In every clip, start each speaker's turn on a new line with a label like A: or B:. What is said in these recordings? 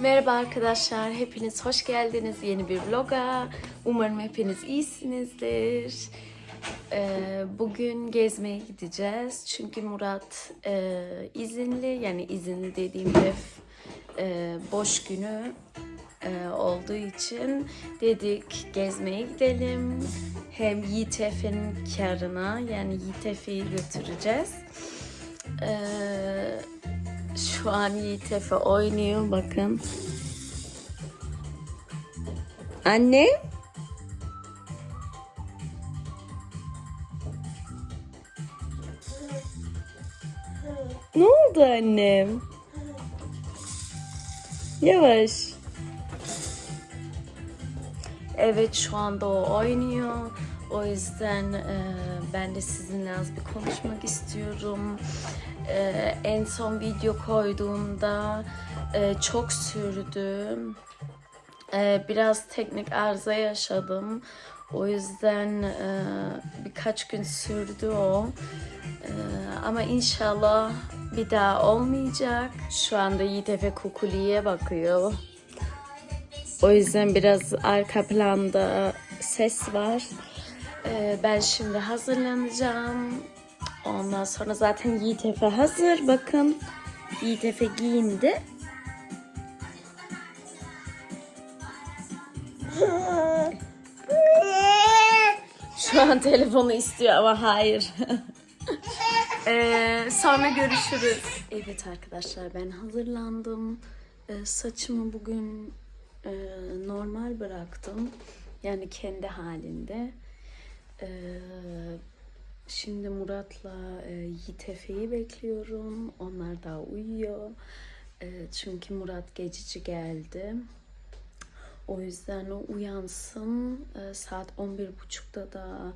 A: Merhaba arkadaşlar, hepiniz hoş geldiniz yeni bir vloga. Umarım hepiniz iyisinizdir. Ee, bugün gezmeye gideceğiz çünkü Murat e, izinli, yani izinli dediğimde e, boş günü e, olduğu için dedik gezmeye gidelim. Hem YTF'nin karına yani YTF'yi götüreceğiz. Ee, şu an YTF oynuyor bakın. Anne? Ne oldu annem? Yavaş. Evet şu anda o oynuyor. O yüzden e, ben de sizinle az bir konuşmak istiyorum. E, en son video koyduğumda e, çok sürdü. E, biraz teknik arıza yaşadım. O yüzden e, birkaç gün sürdü o. E, ama inşallah bir daha olmayacak. Şu anda YTF Kukuli'ye bakıyor. O yüzden biraz arka planda ses var. Ee, ben şimdi hazırlanacağım. Ondan sonra zaten YTF hazır. Bakın YTF giyindi. Şu an telefonu istiyor ama hayır. Ee, sonra görüşürüz. Evet arkadaşlar ben hazırlandım. Ee, saçımı bugün e, normal bıraktım. Yani kendi halinde. Ee, şimdi Murat'la e, Yitefe'yi bekliyorum. Onlar daha uyuyor. Ee, çünkü Murat geçici geldi. O yüzden o uyansın. Ee, saat 11.30'da da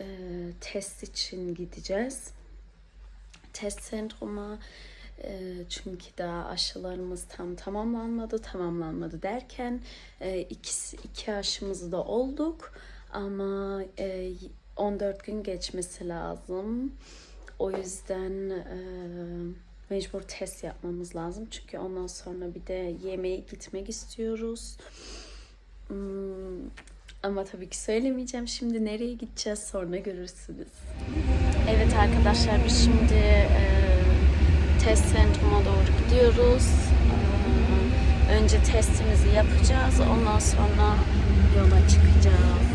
A: e, test için gideceğiz. Test sentruma e, çünkü daha aşılarımız tam tamamlanmadı. Tamamlanmadı derken e, ikisi, iki aşımızı da olduk ama e, 14 gün geçmesi lazım. O yüzden e, mecbur test yapmamız lazım. Çünkü ondan sonra bir de yemeğe gitmek istiyoruz. Hmm, ama tabii ki söylemeyeceğim. Şimdi nereye gideceğiz sonra görürsünüz. Evet arkadaşlar biz şimdi e, test sentruma doğru gidiyoruz. E, önce testimizi yapacağız. Ondan sonra yola çıkacağız.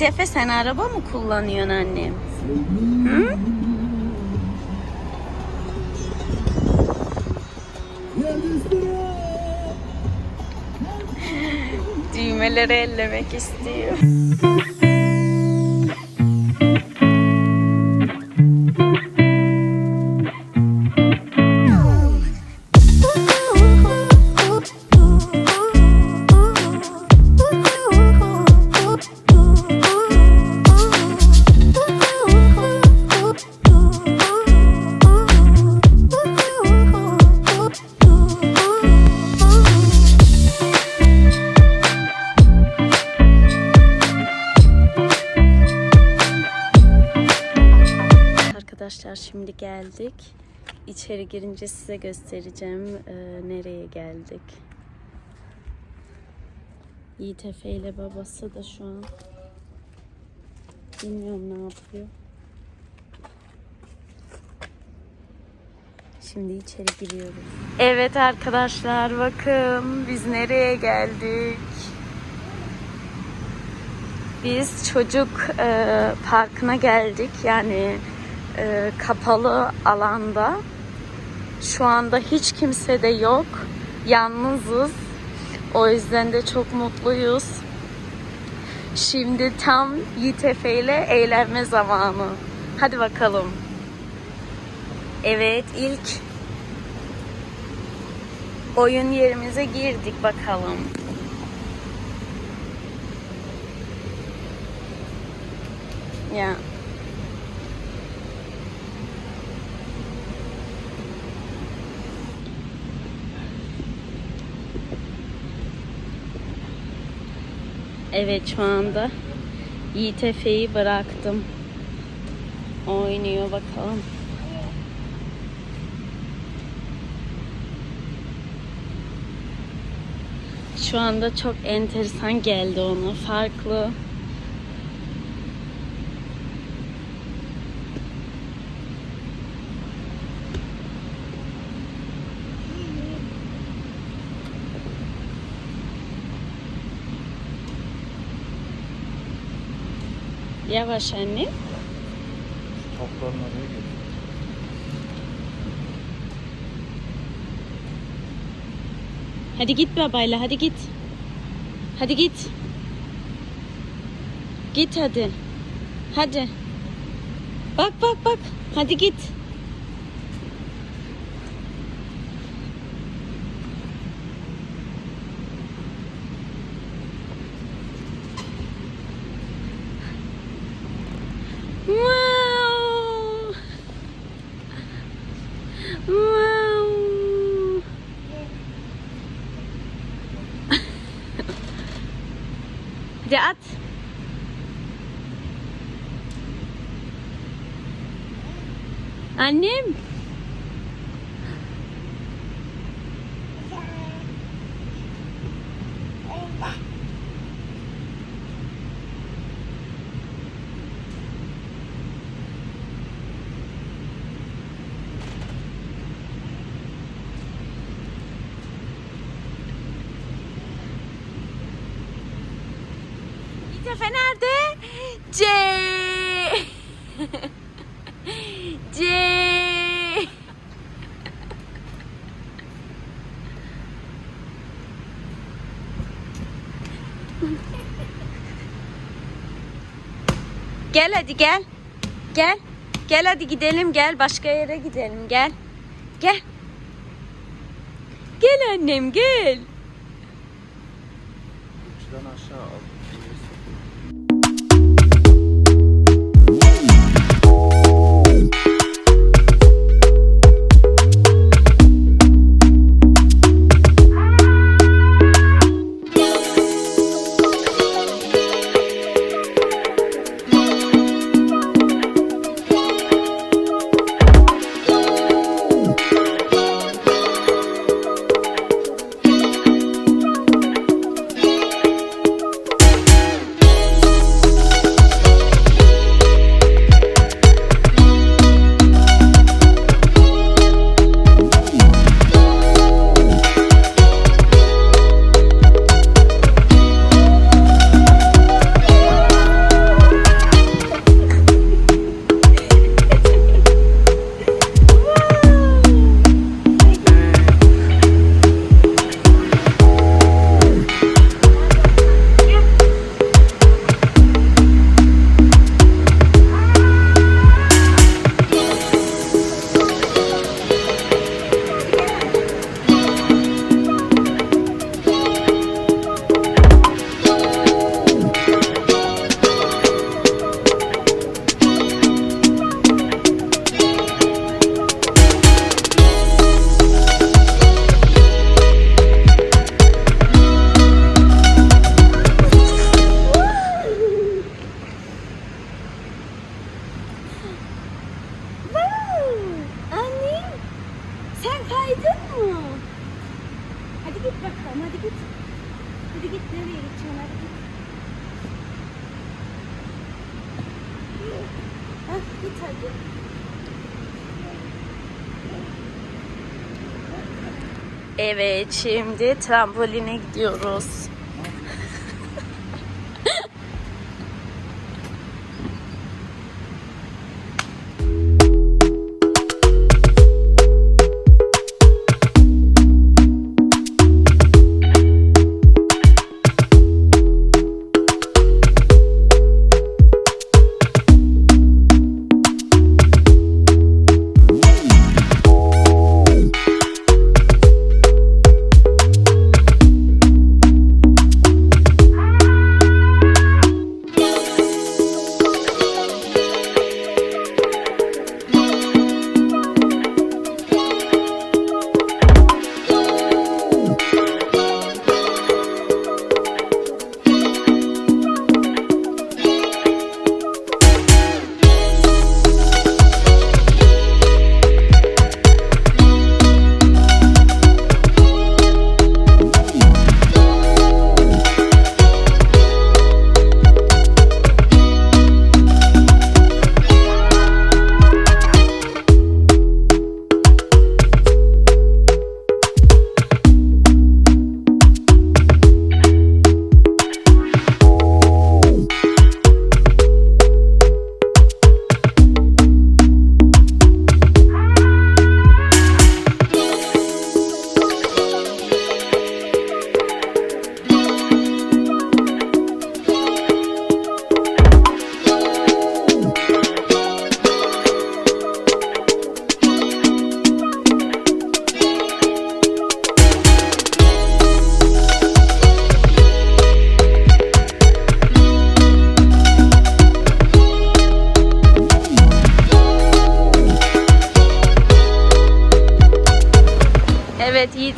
A: Efe sen araba mı kullanıyorsun annem? Hı? Düğmeleri ellemek istiyor. Girince size göstereceğim e, nereye geldik. Yiğit Efe ile babası da şu an bilmiyorum ne yapıyor. Şimdi içeri giriyoruz. Evet arkadaşlar bakın biz nereye geldik. Biz çocuk e, parkına geldik. Yani e, kapalı alanda. Şu anda hiç kimse de yok. Yalnızız. O yüzden de çok mutluyuz. Şimdi tam YTF ile eğlenme zamanı. Hadi bakalım. Evet ilk oyun yerimize girdik bakalım. Ya. Evet şu anda Yiğit Efe'yi bıraktım. Oynuyor bakalım. Şu anda çok enteresan geldi ona. Farklı. Yavaş anne.
B: Topların oraya geliyor.
A: Hadi git babayla hadi git. Hadi git. Git hadi. Hadi. Bak bak bak. Hadi git. Annem. Gel hadi gel. Gel. Gel hadi gidelim gel başka yere gidelim gel. Gel. Gel annem gel. Şimdi tramboline gidiyoruz.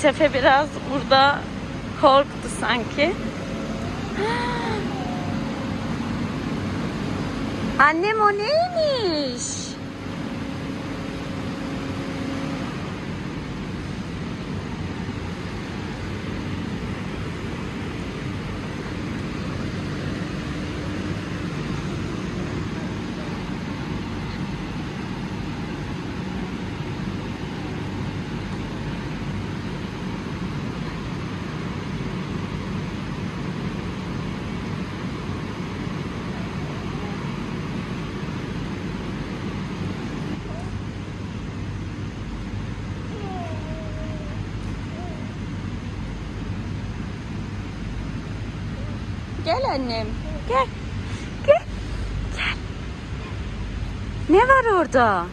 A: Yiğit Efe biraz burada korktu sanki. Annem o neymiş? Gel annem. Gel. Gel. Gel. Ne var orada?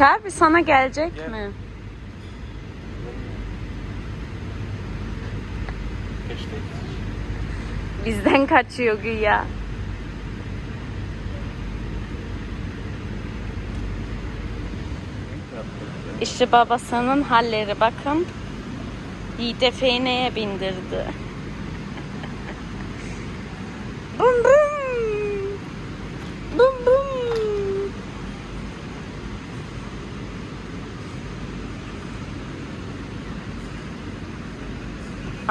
A: Bir sana gelecek
B: Gel.
A: mi?
B: Keşke.
A: Bizden kaçıyor güya. İşte babasının halleri bakın. Yiğit Efe'yi neye bindirdi?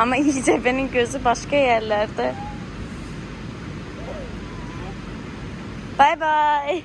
A: Ama Efe'nin gözü başka yerlerde. Bye bye.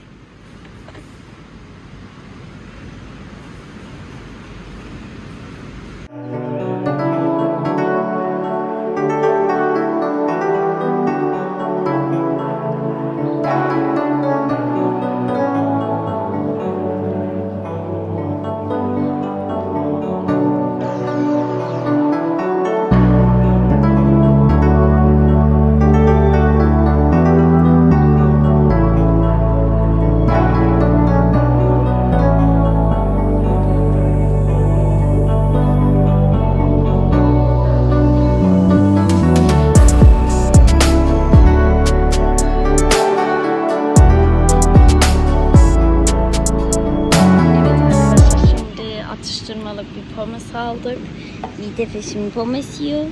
A: Efe şimdi pomes yiyor.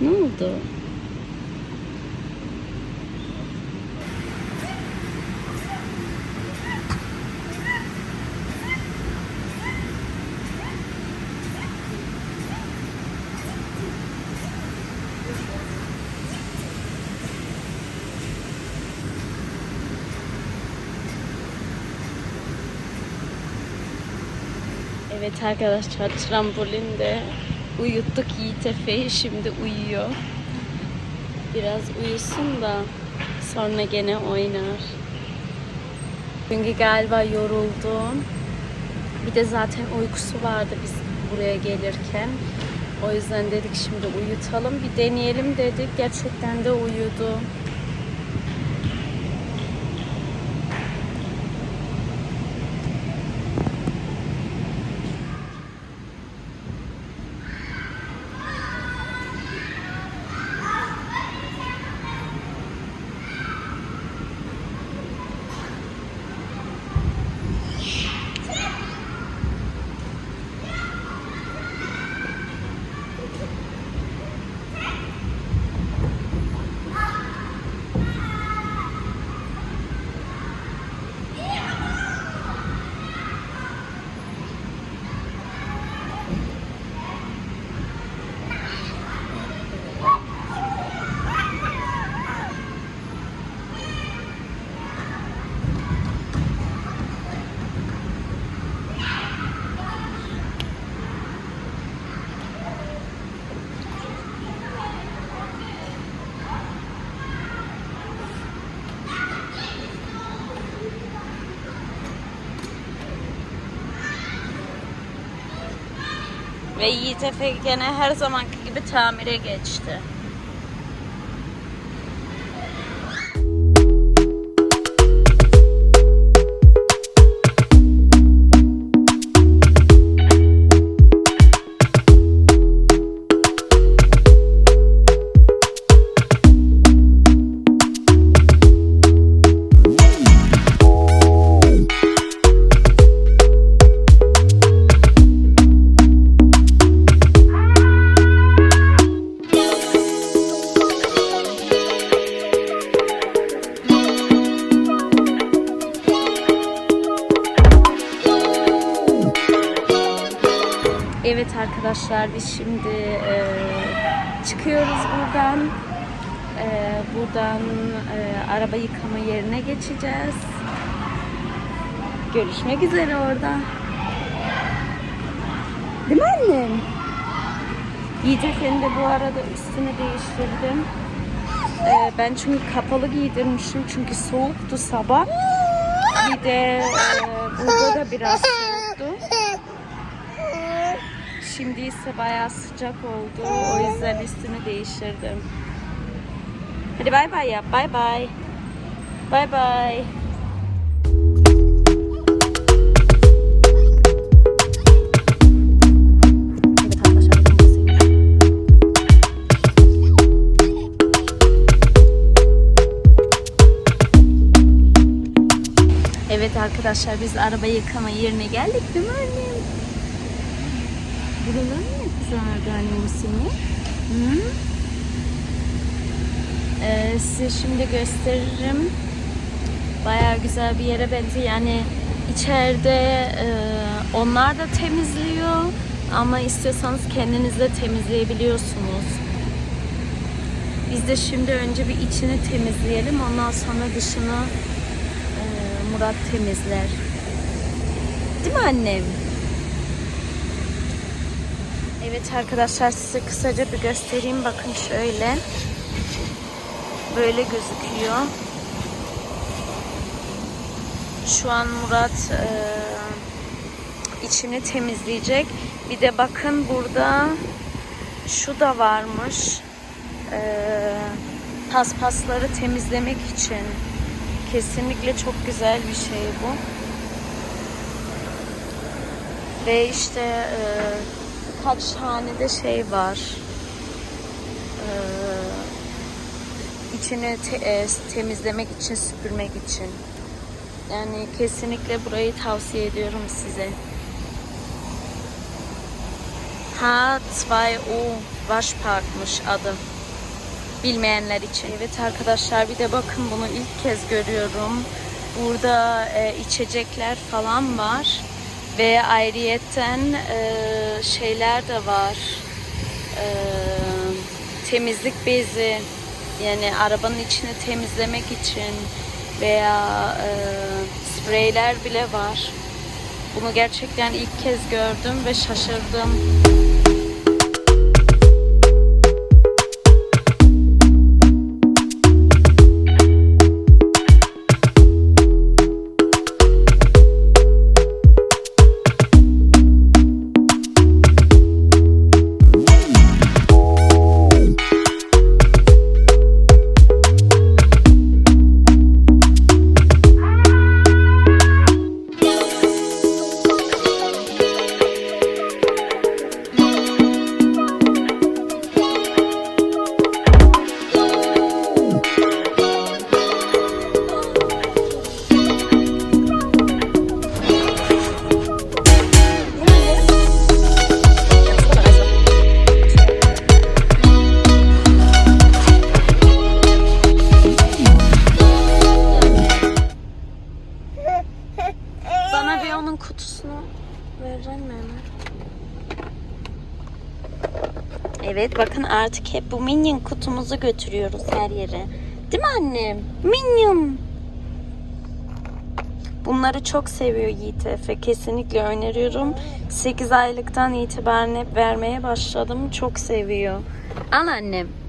A: Ne oldu? Evet arkadaşlar trambolinde uyuttuk Yiğit Efe'yi şimdi uyuyor. Biraz uyusun da sonra gene oynar. Çünkü galiba yoruldum. Bir de zaten uykusu vardı biz buraya gelirken. O yüzden dedik şimdi uyutalım bir deneyelim dedik. Gerçekten de uyudu. Ve Yiğit Efe gene her zamanki gibi tamire geçti. Arkadaşlar biz şimdi e, çıkıyoruz buradan. E, buradan e, araba yıkama yerine geçeceğiz. Görüşmek üzere orada. Değil mi annem? Efe'nin de bu arada üstünü değiştirdim. E, ben çünkü kapalı giydirmişim çünkü soğuktu sabah. Bir de e, burada da biraz soğuktu. Şimdi ise bayağı sıcak oldu. O yüzden üstünü değiştirdim. Hadi bay bay yap. Bay bay. Bay bay. Evet arkadaşlar biz araba yıkama yerine geldik değil mi annem? Buralar ne güzeldi annem seni? Hı? Ee, size şimdi gösteririm. Bayağı güzel bir yere benziyor. Yani içeride e, onlar da temizliyor ama istiyorsanız kendiniz de temizleyebiliyorsunuz. Biz de şimdi önce bir içini temizleyelim. Ondan sonra dışını e, Murat temizler. Değil mi annem? Evet arkadaşlar size kısaca bir göstereyim. Bakın şöyle. Böyle gözüküyor. Şu an Murat e, içini temizleyecek. Bir de bakın burada şu da varmış. E, paspasları temizlemek için. Kesinlikle çok güzel bir şey bu. Ve işte e, kaç tane de şey var. E, içini te- e, temizlemek için, süpürmek için. Yani kesinlikle burayı tavsiye ediyorum size. H2O Waschpark'mış adı. Bilmeyenler için. Evet arkadaşlar bir de bakın bunu ilk kez görüyorum. Burada e, içecekler falan var. Ve ayrıyetten e, şeyler de var. E, temizlik bezi. Yani arabanın içini temizlemek için veya e, spreyler bile var. Bunu gerçekten ilk kez gördüm ve şaşırdım. Bakın artık hep bu Minion kutumuzu götürüyoruz her yere. Değil mi annem? Minion. Bunları çok seviyor Yiğit Efe. Kesinlikle öneriyorum. 8 aylıktan itibaren hep vermeye başladım. Çok seviyor. Al annem.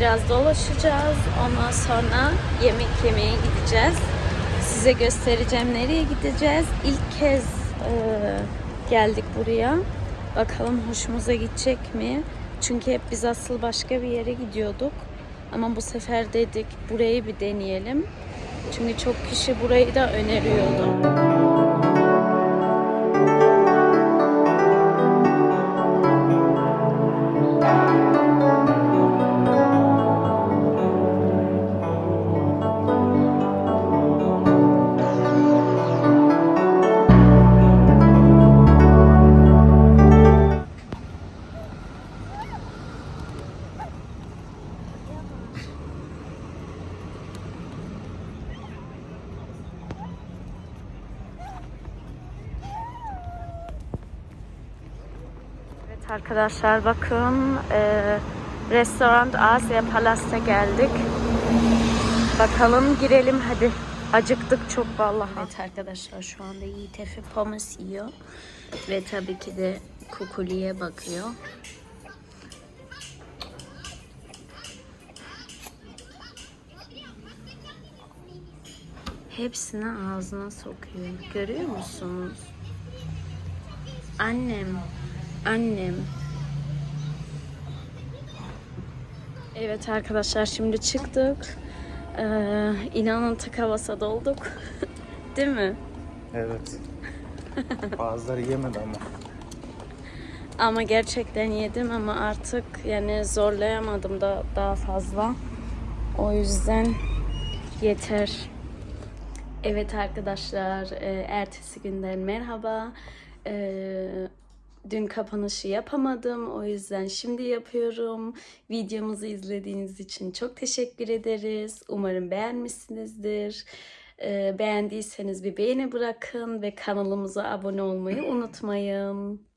A: Biraz dolaşacağız. Ondan sonra yemek yemeye gideceğiz. Size göstereceğim nereye gideceğiz. İlk kez e, geldik buraya. Bakalım hoşumuza gidecek mi? Çünkü hep biz asıl başka bir yere gidiyorduk. Ama bu sefer dedik burayı bir deneyelim. Çünkü çok kişi burayı da öneriyordu. Arkadaşlar bakın e, restoran Asya Palas'a geldik. Bakalım girelim hadi. Acıktık çok vallahi. Evet arkadaşlar şu anda Yiğit Efe yiyor. Ve tabii ki de kukuliye bakıyor. Hepsini ağzına sokuyor. Görüyor musunuz? Annem, annem. Evet arkadaşlar şimdi çıktık. Ee, inanın tık havasa dolduk. Değil mi?
B: Evet. Bazıları yemedi ama.
A: Ama gerçekten yedim ama artık yani zorlayamadım da daha fazla. O yüzden yeter. Evet arkadaşlar, e, ertesi günden merhaba. E, dün kapanışı yapamadım, o yüzden şimdi yapıyorum. Videomuzu izlediğiniz için çok teşekkür ederiz. Umarım beğenmişsinizdir. E, beğendiyseniz bir beğeni bırakın ve kanalımıza abone olmayı unutmayın.